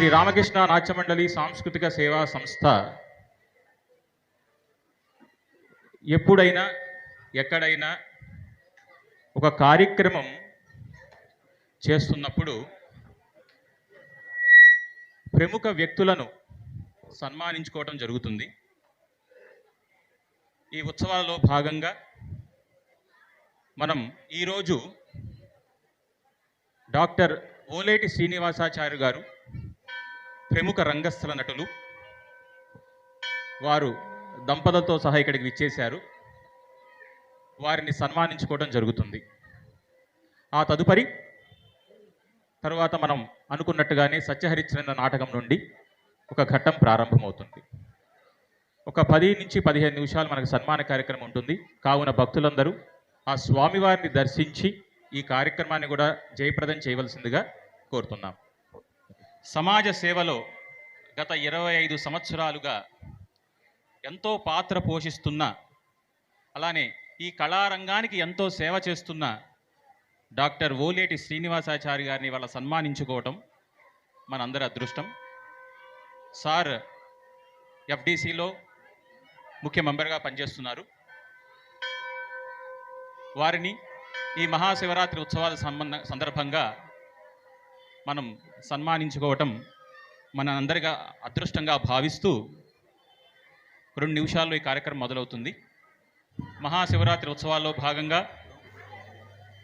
శ్రీ రామకృష్ణ నాట్యమండలి సాంస్కృతిక సేవా సంస్థ. ఎప్పుడైనా ఎక్కడైనా ఒక కార్యక్రమం చేస్తున్నప్పుడు ప్రముఖ వ్యక్తులను సన్మానించుకోవటం జరుగుతుంది. ఈ ఉత్సవాలలో భాగంగా మనం ఈరోజు డాక్టర్ ఓలేటి శ్రీనివాసాచార్య గారు ప్రముఖ రంగస్థల నటులు వారు దంపతులతో సహా ఇక్కడికి విచ్చేశారు. వారిని సన్మానించుకోవడం జరుగుతుంది. ఆ తదుపరి తరువాత మనం అనుకున్నట్టుగానే సత్యహరిశ్చంద్ర నాటకం నుండి ఒక ఘట్టం ప్రారంభమవుతుంది. ఒక పది నుంచి పదిహేను నిమిషాలు మనకు సన్మాన కార్యక్రమం ఉంటుంది. కావున భక్తులందరూ ఆ స్వామివారిని దర్శించి ఈ కార్యక్రమాన్ని కూడా జయప్రదం చేయవలసిందిగా కోరుతున్నాం. సమాజ సేవలో గత ఇరవై ఐదు సంవత్సరాలుగా ఎంతో పాత్ర పోషిస్తున్న అలానే ఈ కళారంగానికి ఎంతో సేవ చేస్తున్న డాక్టర్ ఓలేటి శ్రీనివాసాచారి గారిని వాళ్ళ సన్మానించుకోవటం మనందరి అదృష్టం. సార్ ఎఫ్డిసిలో ముఖ్య మెంబర్గా పనిచేస్తున్నారు. వారిని ఈ మహాశివరాత్రి ఉత్సవాల సంబంధ సందర్భంగా మనం సన్మానించుకోవటం మన అందరిగా అదృష్టంగా భావిస్తూ రెండు నిమిషాల్లో ఈ కార్యక్రమం మొదలవుతుంది. మహాశివరాత్రి ఉత్సవాల్లో భాగంగా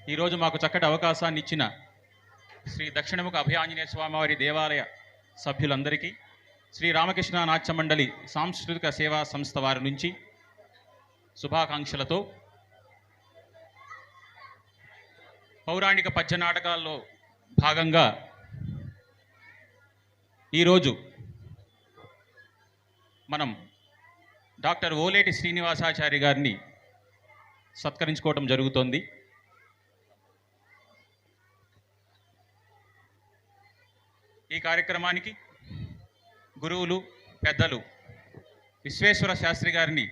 ఈరోజు మాకు చక్కటి అవకాశాన్ని ఇచ్చిన శ్రీ దక్షిణముఖ అభయాంజనేయ స్వామివారి దేవాలయ సభ్యులందరికీ శ్రీ రామకృష్ణ నాట్య మండలి సాంస్కృతిక సేవా సంస్థ వారి నుంచి శుభాకాంక్షలతో పౌరాణిక పద్య నాటకాల్లో భాగంగా ఈరోజు మనం డాక్టర్ ఓలేటి శ్రీనివాసాచారి గారిని సత్కరించుకోవటం జరుగుతోంది. ఈ కార్యక్రమానికి గురువులు పెద్దలు విశ్వేశ్వర శాస్త్రి గారిని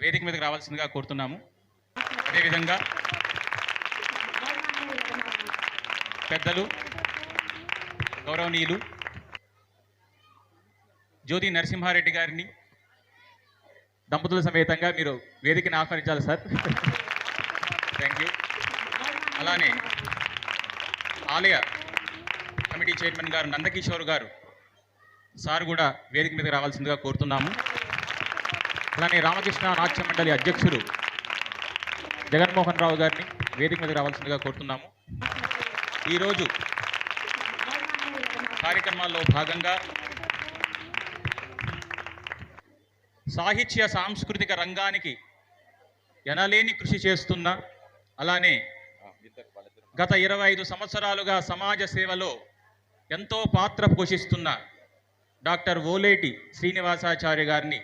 వేదిక మీదకి రావాల్సిందిగా కోరుతున్నాము. అదేవిధంగా పెద్దలు గౌరవనీయులు జ్యోతి నరసింహారెడ్డి గారిని దంపతుల సమేతంగా మీరు వేదికని ఆహ్వానించాలి సార్. థ్యాంక్ యూ అలానే ఆలయ కమిటీ చైర్మన్ గారు నందకిషోర్ గారు సార్ కూడా వేదిక మీదకి రావాల్సిందిగా కోరుతున్నాము. అలానే రామకృష్ణ నాట్య మండలి అధ్యక్షుడు జగన్మోహన్ రావు గారిని వేదిక మీదకి రావాల్సిందిగా కోరుతున్నాము. ఈరోజు కార్యక్రమాల్లో భాగంగా సాహిత్య సాంస్కృతిక రంగానికి ఎనలేని కృషి చేస్తున్న అలానే గత ఇరవై ఐదు సంవత్సరాలుగా సమాజ సేవలో ఎంతో పాత్ర పోషిస్తున్న డాక్టర్ ఓలేటి శ్రీనివాసాచార్య గారిని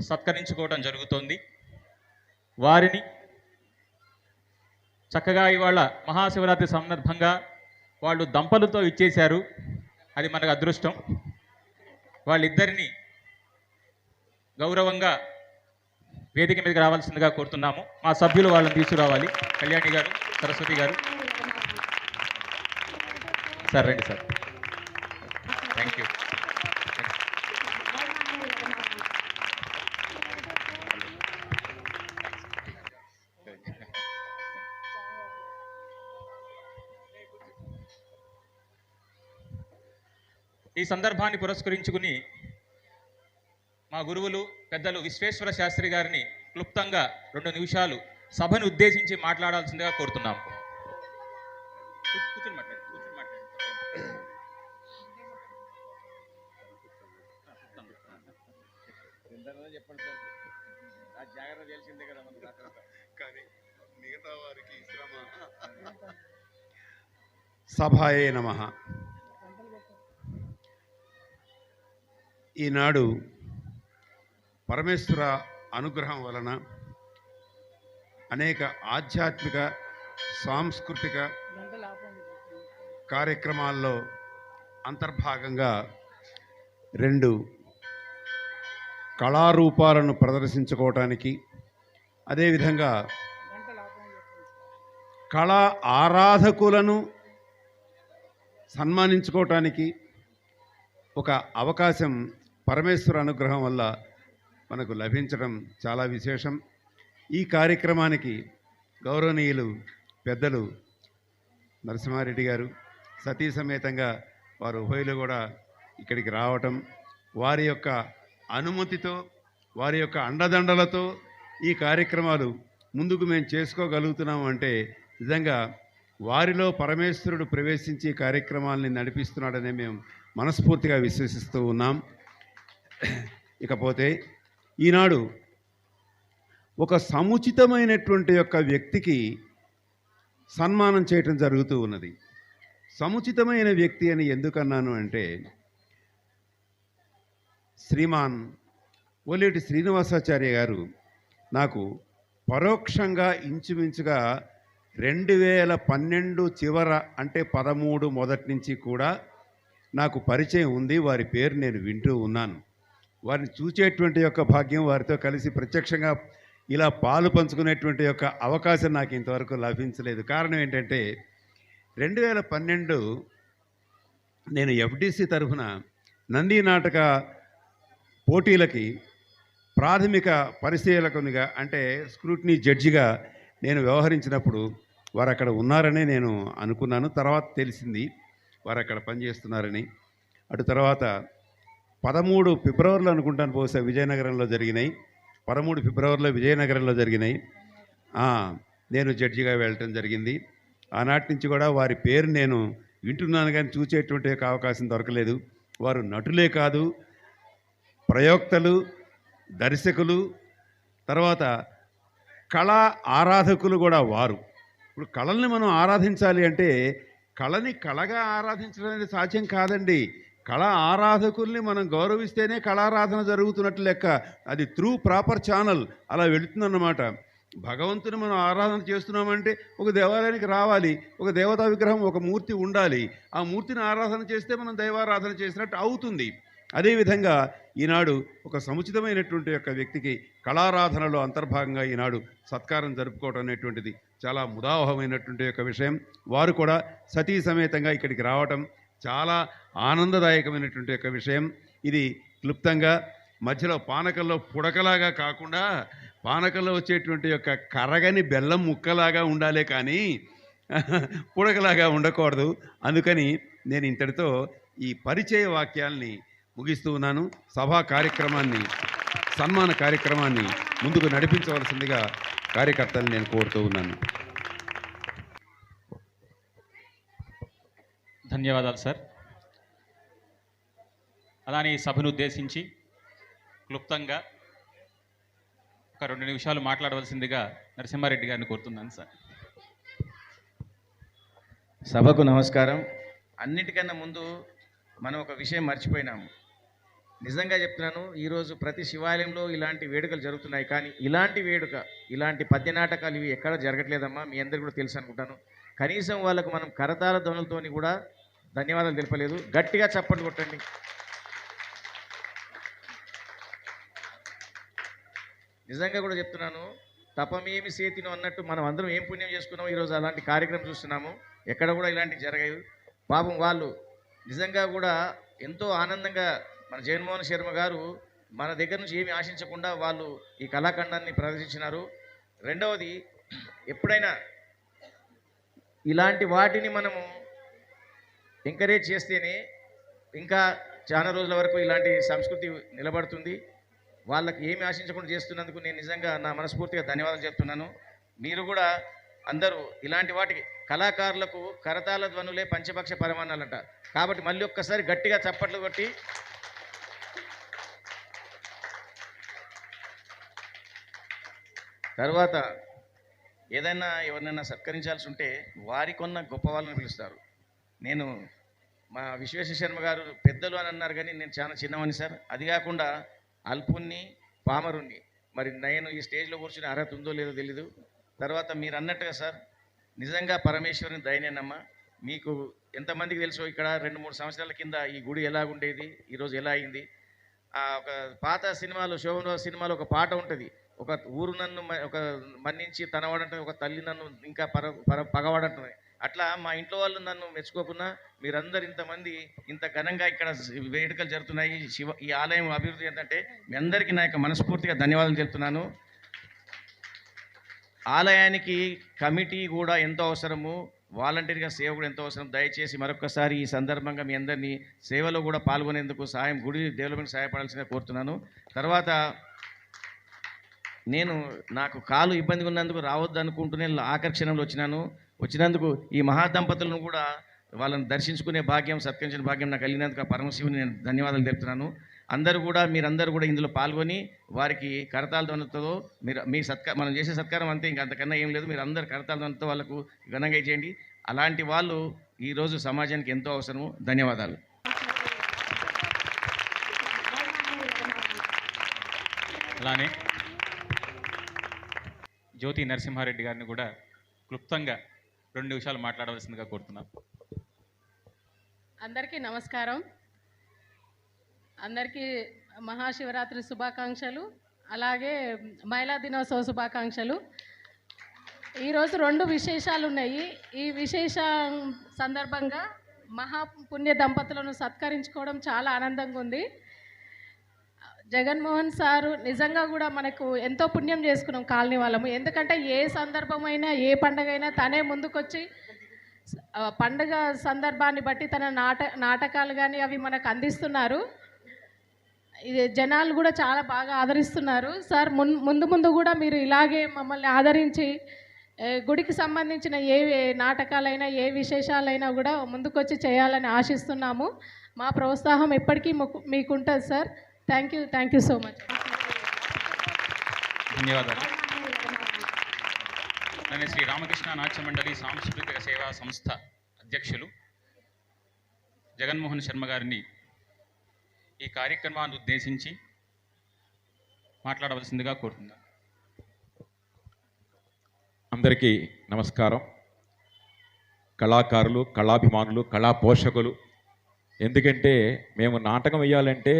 సత్కరించుకోవడం జరుగుతోంది. వారిని చక్కగా ఇవాళ మహాశివరాత్రి సందర్భంగా వాళ్ళు దంపలతో ఇచ్చేశారు. అది మనకు అదృష్టం. వాళ్ళిద్దరిని గౌరవంగా వేదిక మీదకి రావాల్సిందిగా కోరుతున్నాము. మా సభ్యులు వాళ్ళని తీసుకురావాలి. కళ్యాణి గారు సరస్వతి గారు. సార్ రండి సార్. థ్యాంక్ యూ ఈ సందర్భాన్ని పురస్కరించుకుని మా గురువులు పెద్దలు విశ్వేశ్వర శాస్త్రి గారిని క్లుప్తంగా రెండు నిమిషాలు సభను ఉద్దేశించి మాట్లాడాల్సిందిగా కోరుతున్నాం. చెప్పండి సార్ ఆ జాగ్రత్త తెలిసిందే కదా కానీ మిగతా వారికి శ్రమ సభాయే నమ. ఈనాడు పరమేశ్వర అనుగ్రహం వలన అనేక ఆధ్యాత్మిక సాంస్కృతిక కార్యక్రమాల్లో అంతర్భాగంగా రెండు కళారూపాలను ప్రదర్శించుకోవటానికి అదేవిధంగా కళా ఆరాధకులను సన్మానించుకోవటానికి ఒక అవకాశం పరమేశ్వర అనుగ్రహం వల్ల మనకు లభించడం చాలా విశేషం. ఈ కార్యక్రమానికి గౌరవనీయులు పెద్దలు నరసింహారెడ్డి గారు సతీ సమేతంగా వారు ఉభయలు కూడా ఇక్కడికి రావటం వారి యొక్క అనుమతితో వారి యొక్క అండదండలతో ఈ కార్యక్రమాలు ముందుకు మేము చేసుకోగలుగుతున్నాం అంటే నిజంగా వారిలో పరమేశ్వరుడు ప్రవేశించి కార్యక్రమాలని కార్యక్రమాల్ని నడిపిస్తున్నాడనే మేము మనస్ఫూర్తిగా విశ్వసిస్తూ ఉన్నాం. ఇకపోతే ఈనాడు ఒక సముచితమైనటువంటి యొక్క వ్యక్తికి సన్మానం చేయటం జరుగుతూ ఉన్నది. సముచితమైన వ్యక్తి అని ఎందుకన్నాను అంటే శ్రీమాన్ ఒలేటి శ్రీనివాసాచార్య గారు నాకు పరోక్షంగా ఇంచుమించుగా రెండు వేల పన్నెండు చివర అంటే పదమూడు మొదటి నుంచి కూడా నాకు పరిచయం ఉంది. వారి పేరు నేను వింటూ ఉన్నాను. వారిని చూచేటువంటి యొక్క భాగ్యం వారితో కలిసి ప్రత్యక్షంగా ఇలా పాలు పంచుకునేటువంటి యొక్క అవకాశం నాకు ఇంతవరకు లభించలేదు. కారణం ఏంటంటే రెండు వేల పన్నెండు నేను ఎఫ్డిసి తరఫున నంది నాటక పోటీలకి ప్రాథమిక పరిశీలకునిగా అంటే స్క్రూటినీ జడ్జిగా నేను వ్యవహరించినప్పుడు వారు అక్కడ ఉన్నారనే నేను అనుకున్నాను. తర్వాత తెలిసింది వారు అక్కడ పనిచేస్తున్నారని. అటు తర్వాత పదమూడు ఫిబ్రవరిలో అనుకుంటాను బహుశా విజయనగరంలో జరిగినాయి. పదమూడు ఫిబ్రవరిలో విజయనగరంలో జరిగినాయి. నేను జడ్జిగా వెళ్ళటం జరిగింది. ఆనాటి నుంచి కూడా వారి పేరు నేను వింటున్నాను కానీ చూసేటువంటి ఒక అవకాశం దొరకలేదు. వారు నటులే కాదు ప్రయోక్తలు దర్శకులు తర్వాత కళా ఆరాధకులు కూడా వారు. ఇప్పుడు కళల్ని మనం ఆరాధించాలి అంటే కళని కళగా ఆరాధించడం అనేది సాధ్యం కాదండి. కళ ఆరాధకుల్ని మనం గౌరవిస్తేనే కళారాధన జరుగుతున్నట్టు లెక్క. అది త్రూ ప్రాపర్ ఛానల్. అలా వెళుతుందన్నమాట. భగవంతుని మనం ఆరాధన చేస్తున్నామంటే ఒక దేవాలయానికి రావాలి. ఒక దేవతా విగ్రహం ఒక మూర్తి ఉండాలి. ఆ మూర్తిని ఆరాధన చేస్తే మనం దైవారాధన చేసినట్టు అవుతుంది. అదేవిధంగా ఈనాడు ఒక సముచితమైనటువంటి యొక్క వ్యక్తికి కళారాధనలో అంతర్భాగంగా ఈనాడు సత్కారం జరుపుకోవడం అనేటువంటిది చాలా ముదావహమైనటువంటి యొక్క విషయం. వారు కూడా సతీ సమేతంగా ఇక్కడికి రావటం చాలా ఆనందదాయకమైనటువంటి యొక్క విషయం. ఇది క్లుప్తంగా మధ్యలో పానకంలో పుడకలాగా కాకుండా పానకంలో వచ్చేటువంటి యొక్క కరగని బెల్లం ముక్కలాగా ఉండాలే కానీ పుడకలాగా ఉండకూడదు. అందుకని నేను ఇంతటితో ఈ పరిచయ వాక్యాల్ని ముగిస్తూ ఉన్నాను. సభా కార్యక్రమాన్ని సన్మాన కార్యక్రమాన్ని ముందుకు నడిపించవలసిందిగా కార్యకర్తలను నేను కోరుతూ ఉన్నాను. ధన్యవాదాలు సార్. అలానే ఈ సభను ఉద్దేశించి క్లుప్తంగా ఒక రెండు నిమిషాలు మాట్లాడవలసిందిగా నరసింహారెడ్డి గారిని కోరుతున్నాను సార్. సభకు నమస్కారం. అన్నిటికన్నా ముందు మనం ఒక విషయం మర్చిపోయినాము. నిజంగా చెప్తున్నాను ఈరోజు ప్రతి శివాలయంలో ఇలాంటి వేడుకలు జరుగుతున్నాయి. కానీ ఇలాంటి వేడుక ఇలాంటి పద్య నాటకాలు ఇవి ఎక్కడ జరగట్లేదమ్మా మీ అందరికీ కూడా తెలుసు అనుకుంటాను. కనీసం వాళ్ళకు మనం కరతాల ధ్వనులతోని కూడా ధన్యవాదాలు తెలపలేదు. గట్టిగా చప్పట్లు కొట్టండి. నిజంగా కూడా చెప్తున్నాను తపమేమి సేతిను అన్నట్టు మనం అందరం ఏం పుణ్యం చేసుకున్నాం ఈరోజు అలాంటి కార్యక్రమం చూస్తున్నాము. ఎక్కడ కూడా ఇలాంటివి జరగాయి పాపం వాళ్ళు నిజంగా కూడా ఎంతో ఆనందంగా మన జగన్మోహన్ శర్మ గారు మన దగ్గర నుంచి ఏమి ఆశించకుండా వాళ్ళు ఈ కళాఖండాన్ని ప్రదర్శించినారు. రెండవది ఎప్పుడైనా ఇలాంటి వాటిని మనము ఎంకరేజ్ చేస్తేనే ఇంకా చాలా రోజుల వరకు ఇలాంటి సంస్కృతి నిలబడుతుంది. వాళ్ళకి ఏమి ఆశించకుండా చేస్తున్నందుకు నేను నిజంగా నా మనస్ఫూర్తిగా ధన్యవాదాలు చెప్తున్నాను. మీరు కూడా అందరూ ఇలాంటి వాటికి కళాకారులకు కరతాల ధ్వనులే పంచపక్ష పరమాణాలంట కాబట్టి మళ్ళీ ఒక్కసారి గట్టిగా చప్పట్లు కొట్టి తర్వాత ఏదైనా ఎవరినైనా సత్కరించాల్సి ఉంటే వారికొన్న గొప్ప వాళ్ళని పిలుస్తారు. నేను మా విశ్వేశ్వర శర్మ గారు పెద్దలు అని అన్నారు కానీ నేను చాలా చిన్నవాడిని సార్. అది కాకుండా అల్పుణ్ణి పామరుణ్ణి. మరి నేను ఈ స్టేజ్లో కూర్చుని అర్హత ఉందో లేదో తెలీదు. తర్వాత మీరు అన్నట్టుగా సార్ నిజంగా పరమేశ్వరుని దయనేనమ్మా. మీకు ఎంతమందికి తెలుసో ఇక్కడ రెండు మూడు సంవత్సరాల కింద ఈ గుడి ఎలా ఉండేది ఈరోజు ఎలా అయింది? ఆ ఒక పాత సినిమాలో శోభన్ సినిమాలో ఒక పాట ఉంటుంది. ఒక ఊరు నన్ను ఒక మన్నించి తనవాడంటుంది ఒక తల్లి నన్ను ఇంకా పర పర పగవాడంటుంది. అట్లా మా ఇంట్లో వాళ్ళు నన్ను మెచ్చుకోకున్నా మీరందరు ఇంతమంది ఇంత ఘనంగా ఇక్కడ వేడుకలు జరుగుతున్నాయి. శివ ఈ ఆలయం అభివృద్ధి ఏంటంటే మీ అందరికీ నా యొక్క మనస్ఫూర్తిగా ధన్యవాదాలు చెప్తున్నాను ఆలయానికి కమిటీ కూడా ఎంతో అవసరము. వాలంటీర్గా సేవ కూడా ఎంతో అవసరం. దయచేసి మరొకసారి ఈ సందర్భంగా మీ అందరినీ సేవలో కూడా పాల్గొనేందుకు సహాయం గుడి డెవలప్మెంట్ సహాయపడాల్సిందిగా కోరుతున్నాను. తర్వాత నేను నాకు కాలు ఇబ్బందిగా ఉన్నందుకు రావద్దు అనుకుంటూనే ఆకర్షణలో వచ్చినాను. వచ్చినందుకు ఈ మహాదంపతులను కూడా వాళ్ళని దర్శించుకునే భాగ్యం సత్కరించిన భాగ్యం నాకు కలిగినందుకు ఆ పరమశివుని నేను ధన్యవాదాలు తెలుపుతున్నాను. అందరూ కూడా మీరందరూ కూడా ఇందులో పాల్గొని వారికి కరతాల ధ్వనితో మీరు మీ సత్కార మనం చేసే సత్కారం అంతే ఇంకా అంతకన్నా ఏం లేదు. మీరు అందరు కరతాల ధ్వనితో వాళ్ళకు ఘనంగా చేయండి అలాంటి వాళ్ళు ఈరోజు సమాజానికి ఎంతో అవసరము. ధన్యవాదాలు. అలానే జ్యోతి నరసింహారెడ్డి గారిని కూడా క్లుప్తంగా రెండు నిమిషాలు మాట్లాడవలసిందిగా కోరుతున్నాను అందరికీ నమస్కారం. అందరికీ మహాశివరాత్రి శుభాకాంక్షలు అలాగే మహిళా దినోత్సవ శుభాకాంక్షలు. ఈరోజు రెండు విశేషాలు ఉన్నాయి. ఈ విశేష సందర్భంగా మహాపుణ్య దంపతులను సత్కరించుకోవడం చాలా ఆనందంగా ఉంది. జగన్మోహన్ సారు నిజంగా కూడా మనకు ఎంతో పుణ్యం చేసుకున్నాం కాలనీ వాళ్ళము. ఎందుకంటే ఏ సందర్భమైనా ఏ పండగ అయినా తనే ముందుకొచ్చి పండగ పండుగ సందర్భాన్ని బట్టి తన నాట నాటకాలు కానీ అవి మనకు అందిస్తున్నారు. ఇది జనాలు కూడా చాలా బాగా ఆదరిస్తున్నారు. సార్ మున్ ముందు ముందు కూడా మీరు ఇలాగే మమ్మల్ని ఆదరించి గుడికి సంబంధించిన ఏ నాటకాలైనా ఏ విశేషాలైనా కూడా ముందుకొచ్చి చేయాలని ఆశిస్తున్నాము. మా ప్రోత్సాహం ఎప్పటికీ మీకు మీకుంటుంది sir. Thank you thank you so much ధన్యవాదాలు. అలానే శ్రీ రామకృష్ణ నాట్య మండలి సాంస్కృతిక సేవా సంస్థ అధ్యక్షులు జగన్మోహన్ శర్మ గారిని ఈ కార్యక్రమాన్ని ఉద్దేశించి మాట్లాడవలసిందిగా కోరుతున్నాను. అందరికీ నమస్కారం. కళాకారులు కళాభిమానులు కళా పోషకులు ఎందుకంటే మేము నాటకం వేయాలంటే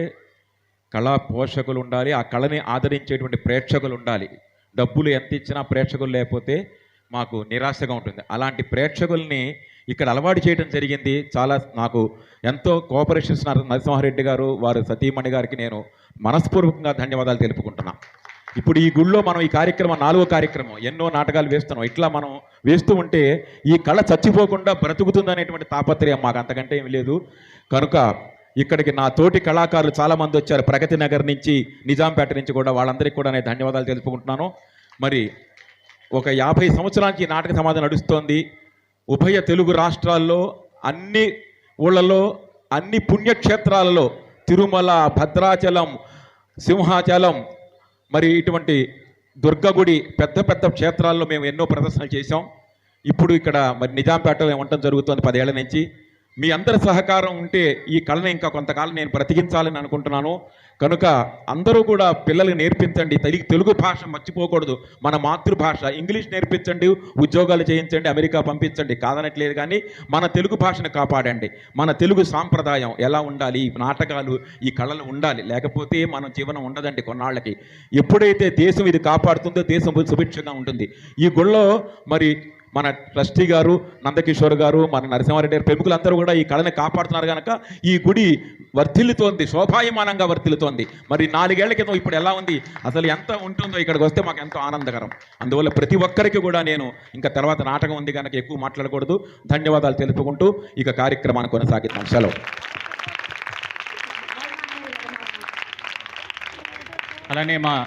కళా పోషకులు ఉండాలి ఆ కళని ఆదరించేటువంటి ప్రేక్షకులు ఉండాలి డబ్బులు ఎంత ఇచ్చినా ప్రేక్షకులు లేకపోతే మాకు నిరాశగా ఉంటుంది. అలాంటి ప్రేక్షకుల్ని ఇక్కడ అలవాటు చేయడం జరిగింది. చాలా నాకు ఎంతో కోఆపరేషన్స్ నరసింహారెడ్డి గారు వారు సతీమణి గారికి నేను మనస్పూర్వకంగా ధన్యవాదాలు తెలుపుకుంటున్నాను ఇప్పుడు ఈ గుళ్ళో మనం ఈ కార్యక్రమం నాలుగో కార్యక్రమం ఎన్నో నాటకాలు వేస్తున్నాం. ఇట్లా మనం వేస్తూ ఉంటే ఈ కళ చచ్చిపోకుండా బ్రతుకుతుందనేటువంటి తాపత్రయం మాకు అంతకంటే ఏమి లేదు. కనుక ఇక్కడికి నా తోటి కళాకారులు చాలామంది వచ్చారు. ప్రగతి నగర్ నుంచి నిజాంపేట నుంచి కూడా వాళ్ళందరికీ కూడా నేను ధన్యవాదాలు తెలుపుకుంటున్నాను. మరి ఒక యాభై సంవత్సరానికి నాటక సమాధి నడుస్తోంది. ఉభయ తెలుగు రాష్ట్రాల్లో అన్ని ఊళ్ళలో అన్ని పుణ్యక్షేత్రాలలో తిరుమల భద్రాచలం సింహాచలం మరి ఇటువంటి దుర్గగుడి పెద్ద పెద్ద క్షేత్రాల్లో మేము ఎన్నో ప్రదర్శనలు చేశాం. ఇప్పుడు ఇక్కడ మరి నిజాంపేటలో ఉండటం జరుగుతుంది పదేళ్ళ నుంచి. మీ అందరి సహకారం ఉంటే ఈ కళను ఇంకా కొంతకాలం నేను బ్రతికించాలని అనుకుంటున్నాను. కనుక అందరూ కూడా పిల్లలకు నేర్పించండి. తెలుగు తెలుగు భాష మర్చిపోకూడదు. మన మాతృభాష ఇంగ్లీష్ నేర్పించండి ఉద్యోగాలు చేయించండి అమెరికా పంపించండి కాదనట్లేదు కానీ మన తెలుగు భాషను కాపాడండి. మన తెలుగు సాంప్రదాయం ఎలా ఉండాలి? ఈ నాటకాలు ఈ కళలు ఉండాలి. లేకపోతే మనం జీవనం ఉండదండి కొన్నాళ్ళకి. ఎప్పుడైతే దేశం ఇది కాపాడుతుందో దేశం సుభిక్షంగా ఉంటుంది. ఈ గుళ్ళో మరి మన ట్రస్టీ గారు నందకిషోర్ గారు మన నరసింహారెడ్డి గారు ప్రముఖులందరూ కూడా ఈ కళని కాపాడుతున్నారు కనుక ఈ గుడి వర్ధిల్లుతోంది శోభాయమానంగా వర్ధిల్లుతోంది మరి నాలుగేళ్ళ క్రితం ఇప్పుడు ఎలా ఉంది? అసలు ఎంత ఉంటుందో ఇక్కడికి వస్తే మాకు ఎంతో ఆనందకరం. అందువల్ల ప్రతి ఒక్కరికి కూడా నేను ఇంకా తర్వాత నాటకం ఉంది కనుక ఎక్కువ మాట్లాడకూడదు. ధన్యవాదాలు తెలుపుకుంటూ ఇక కార్యక్రమాన్ని కొనసాగిద్దాం. సెలవు. అలానే మా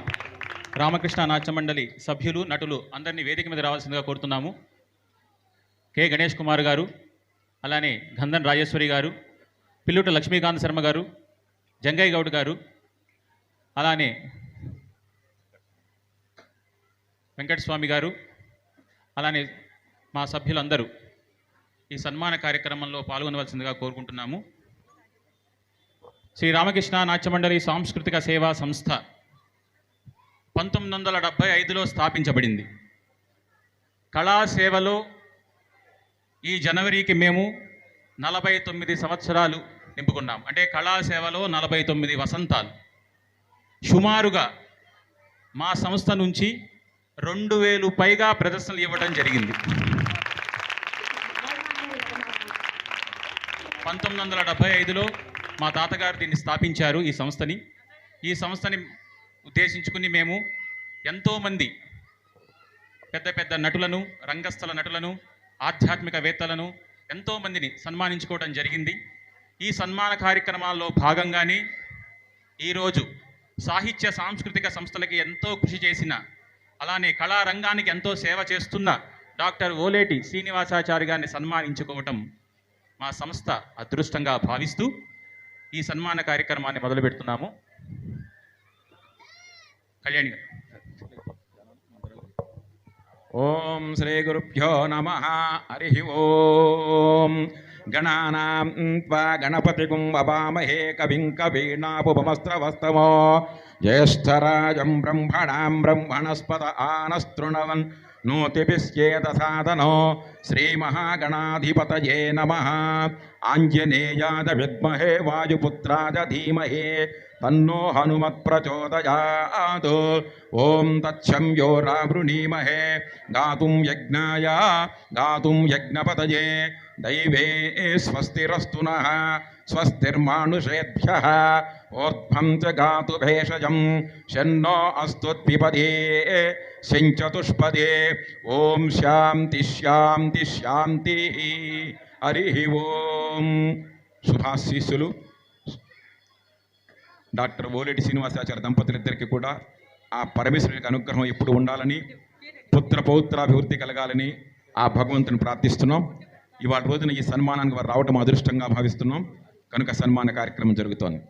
రామకృష్ణ నాట్య మండలి సభ్యులు నటులు అందరినీ వేదిక మీద రావాల్సిందిగా కోరుతున్నాము. కె. గణేష్ కుమార్ గారు అలానే గంధన్ రాజేశ్వరి గారు పిల్లుట లక్ష్మీకాంత్ శర్మ గారు జంగయ్య గౌడ్ గారు అలానే వెంకటస్వామి గారు అలానే మా సభ్యులందరూ ఈ సన్మాన కార్యక్రమంలో పాల్గొనవలసిందిగా కోరుకుంటున్నాము. శ్రీ రామకృష్ణ నాట్యమండలి సాంస్కృతిక సేవా సంస్థ పంతొమ్మిది వందల డెబ్భై ఐదులో స్థాపించబడింది. కళాసేవలో ఈ జనవరికి మేము నలభై తొమ్మిది సంవత్సరాలు నింపుకున్నాం. అంటే కళాసేవలో నలభై తొమ్మిది వసంతాలు. సుమారుగా మా సంస్థ నుంచి రెండు వేలు పైగా ప్రదర్శనలు ఇవ్వడం జరిగింది. పంతొమ్మిది వందల డెబ్బై ఐదులో మా తాతగారు దీన్ని స్థాపించారు ఈ సంస్థని. ఈ సంస్థని ఉద్దేశించుకుని మేము ఎంతోమంది పెద్ద పెద్ద నటులను రంగస్థల నటులను ఆధ్యాత్మికవేత్తలను ఎంతోమందిని సన్మానించుకోవడం జరిగింది. ఈ సన్మాన కార్యక్రమాల్లో భాగంగానే ఈరోజు సాహిత్య సాంస్కృతిక సంస్థలకి ఎంతో కృషి చేసిన అలానే కళారంగానికి ఎంతో సేవ చేస్తున్న డాక్టర్ ఓలేటి శ్రీనివాసాచారి గారిని సన్మానించుకోవటం మా సంస్థ అదృష్టంగా భావిస్తూ ఈ సన్మాన కార్యక్రమాన్ని మొదలుపెడుతున్నాము. కళ్యాణి గారు. ఓం శ్రీ గురుభ్యో నమ. హరి ఓం. గణానాం త్వా గణపతిగుం వవామహే కవిం కవీనాపుపమస్త్రవస్తమో. జ్యేష్ఠరాజం బ్రహ్మణాం బ్రహ్మణస్పద ఆనస్తృణవన్ నూతిపిశ్చేత సాధనో శ్రీమహాగణాధిపతయే నమ. ఆంజనేయాద విద్మహే వాయుపుత్రాద ధీమహే. तन्नो हनुमत् प्रचोदयात्। ॐ तच्छं यो रावृणीमहे गातुं यज्ञाय गातुं यज्ञपतये। दैवे स्वस्तिरस्तु नः, स्वस्तिर्मानुषेभ्यः। ओर्ध्वं च गातु भेषजं, शन्नो अस्तु द्विपदे सिञ्चतुष्पदे। ॐ शान्ति शान्ति, शान्तिः। हरिः ओं शुभाशिस्सुलु డాక్టర్ ఓలేటి శ్రీనివాసాచార్య దంపతులిద్దరికీ కూడా ఆ పరమేశ్వరుని యొక్క అనుగ్రహం ఎప్పుడు ఉండాలని పుత్ర పౌత్రాభివృద్ధి కలగాలని ఆ భగవంతుని ప్రార్థిస్తున్నాం. ఇవాళ రోజున ఈ సన్మానానికి వారు రావటం అదృష్టంగా భావిస్తున్నాం. కనుక సన్మాన కార్యక్రమం జరుగుతోంది.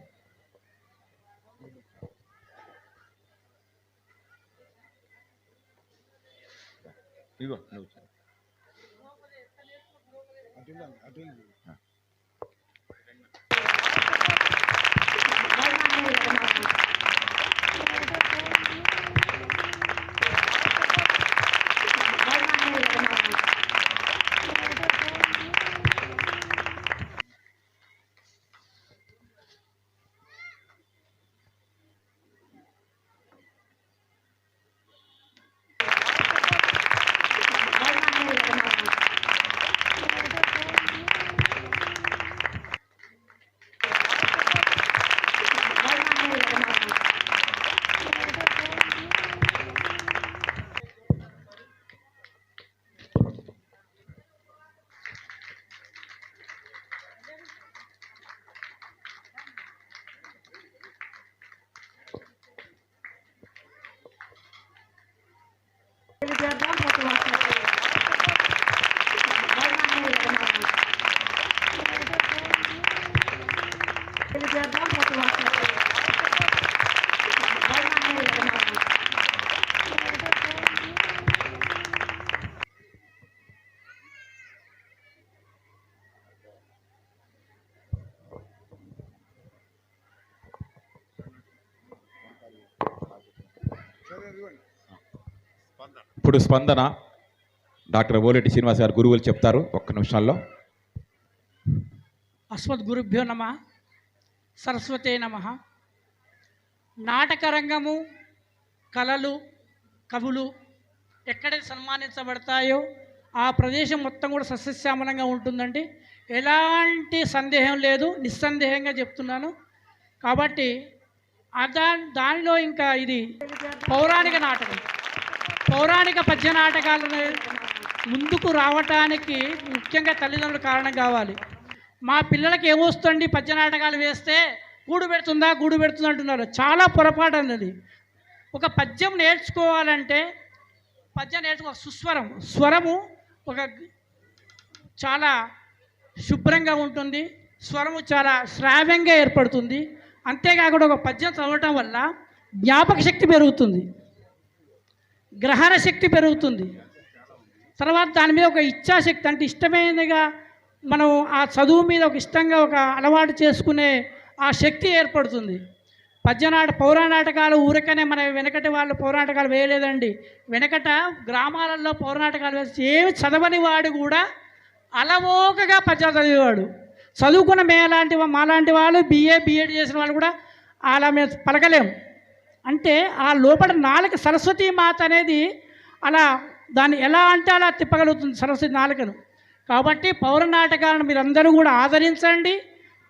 ఇదిగో నువ్వు ఇప్పుడు స్పందన డాక్టర్ ఓలెట్టి శ్రీనివాస్ గారు గురువులు చెప్తారు ఒక్క నిమిషాల్లో. అస్మద్గురుభ్యో నమ సరస్వతే నమ. నాటకరంగము కళలు కవులు ఎక్కడైతే సన్మానించబడతాయో ఆ ప్రదేశం మొత్తం కూడా సస్యశ్యామలంగా ఉంటుందండి. ఎలాంటి సందేహం లేదు నిస్సందేహంగా చెప్తున్నాను. కాబట్టి అదా దానిలో ఇంకా ఇది పౌరాణిక నాటకం. పౌరాణిక పద్య నాటకాలు ముందుకు రావటానికి ముఖ్యంగా తల్లిదండ్రులు కారణం కావాలి. మా పిల్లలకి ఏమొస్తుంది పద్య నాటకాలు వేస్తే? గూడు పెడుతుందా? గూడు పెడుతుందా అంటున్నారు. చాలా పొరపాటు అన్నది. ఒక పద్యం నేర్చుకోవాలంటే పద్యం నేర్చుకో సుస్వరం. స్వరము ఒక చాలా శుభ్రంగా ఉంటుంది. స్వరము చాలా శ్రావ్యంగా ఏర్పడుతుంది. అంతేకాకుండా ఒక పద్యం చదవటం వల్ల జ్ఞాపక శక్తి పెరుగుతుంది. గ్రహణ శక్తి పెరుగుతుంది. తర్వాత దాని మీద ఒక ఇచ్ఛాశక్తి అంటే ఇష్టమైనదిగా మనం ఆ చదువు మీద ఒక ఇష్టంగా ఒక అలవాటు చేసుకునే ఆ శక్తి ఏర్పడుతుంది. పద్యనాట పౌరాణాటకాలు ఊరికనే మన వెనకటి వాళ్ళు పౌరాటకాలు వేయలేదండి. వెనకట గ్రామాలలో పౌరాటకాలు వేసి ఏమి చదవని వాడు కూడా అలవోకగా పద్యాలు చదివేవాడు. చదువుకున్న మేలాంటి వా- మాలాంటి వాళ్ళు బిఏ బిఎడ్ చేసిన వాళ్ళు కూడా అలా మేము పలకలేము అంటే ఆ లోపల నాలుక సరస్వతి మాత అనేది అలా దాన్ని ఎలా అంటే అలా తిప్పగలుగుతుంది సరస్వతి నాలుకను. కాబట్టి పౌర నాటకాలను మీరందరూ కూడా ఆదరించండి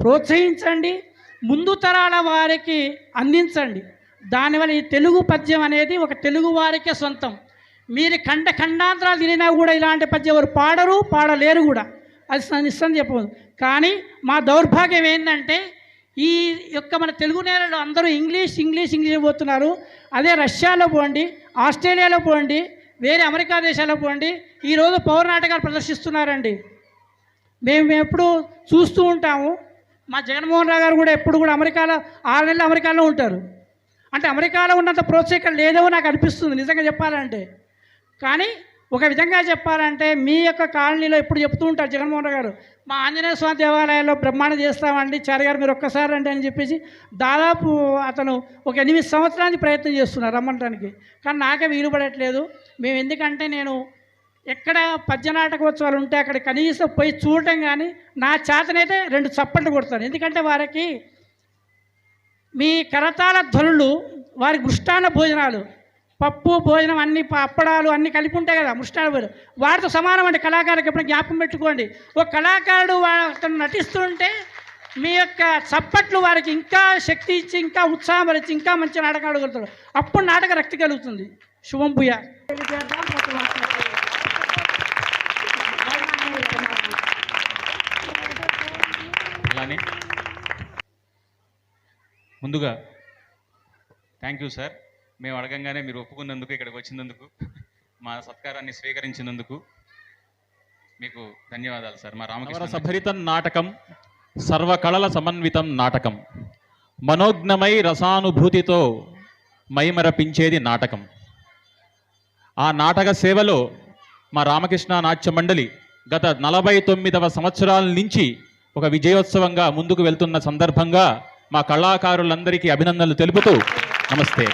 ప్రోత్సహించండి ముందు తరాల వారికి అందించండి. దానివల్ల ఈ తెలుగు పద్యం అనేది ఒక తెలుగు వారికే సొంతం. మీరు ఖండ ఖండాంతరాలు తిరిగినా కూడా ఇలాంటి పద్యం ఎవరు పాడరు పాడలేరు కూడా. అది స- నిస్సందేహం చెప్పదు కానీ మా దౌర్భాగ్యం ఏంటంటే ఈ యొక్క మన తెలుగు నేలలో అందరూ ఇంగ్లీష్ ఇంగ్లీష్ ఇంగ్లీష్ పోతున్నారు. అదే రష్యాలో పోండి ఆస్ట్రేలియాలో పోండి వేరే అమెరికా దేశాల్లో పోండి ఈరోజు పౌర నాటకాలు ప్రదర్శిస్తున్నారండి. మేము ఎప్పుడు చూస్తూ ఉంటాము. మా జగన్మోహన్ రావు గారు కూడా ఎప్పుడు కూడా అమెరికాలో ఆరు నెలలు అమెరికాలో ఉంటారు. అంటే అమెరికాలో ఉన్నంత ప్రోత్సాహం లేదో నాకు అనిపిస్తుంది నిజంగా చెప్పాలంటే. కానీ ఒక విధంగా చెప్పాలంటే మీ యొక్క కాలనీలో ఎప్పుడు చెప్తూ ఉంటారు జగన్మోహన్ గారు మా ఆంజనేయ స్వామి దేవాలయాల్లో బ్రహ్మాండ చేస్తామండి చారి గారు మీరు ఒక్కసారి రండి అని చెప్పేసి దాదాపు అతను ఒక ఎనిమిది సంవత్సరానికి ప్రయత్నం చేస్తున్నారు రమ్మటానికి. కానీ నాకే వీలు పడట్లేదు. మేము ఎందుకంటే నేను ఎక్కడ పద్యనాటకోత్సవాలు ఉంటే అక్కడ కనీసం పోయి చూడటం కానీ నా చేతనైతే రెండు చప్పట్లు కొడతాను. ఎందుకంటే వారికి మీ కరతాల ధ్వనులు వారి మృష్టాన్న భోజనాలు పప్పు భోజనం అన్ని ప- అప్పడాలు అన్ని కలిపి ఉంటాయి కదా మృష్టాన్న భోజనం వాటితో సమానం అండి కళాకారులకు ఎప్పుడు జ్ఞాపకం పెట్టుకోండి. ఒక కళాకారుడు వా- అతను నటిస్తుంటే మీ యొక్క చప్పట్లు వారికి ఇంకా శక్తి ఇచ్చి ఇంకా ఉత్సాహం ఇచ్చి ఇంకా మంచి నాటకాలు అడగలుగుతాడు అప్పుడు నాటక రక్తి కలుగుతుంది. శుభం భూయ. అలానే ముందుగా థ్యాంక్ యూ సార్. మేము అడగంగానే మీరు ఒప్పుకున్నందుకు ఇక్కడికి వచ్చినందుకు మా సత్కారాన్ని స్వీకరించినందుకు మీకు ధన్యవాదాలు సార్. మా రామకృష్ణ సభరితం నాటకం సర్వకళల సమన్వితం నాటకం. మనోజ్ఞమై రసానుభూతితో మైమరపించేది నాటకం. ఆ నాటక సేవలో మా రామకృష్ణ నాట్య మండలి గత నలభై తొమ్మిదవ సంవత్సరాల నుంచి ఒక విజయోత్సవంగా ముందుకు వెళ్తున్న సందర్భంగా మా కళాకారులందరికీ అభినందనలు తెలుపుతూ నమస్తే.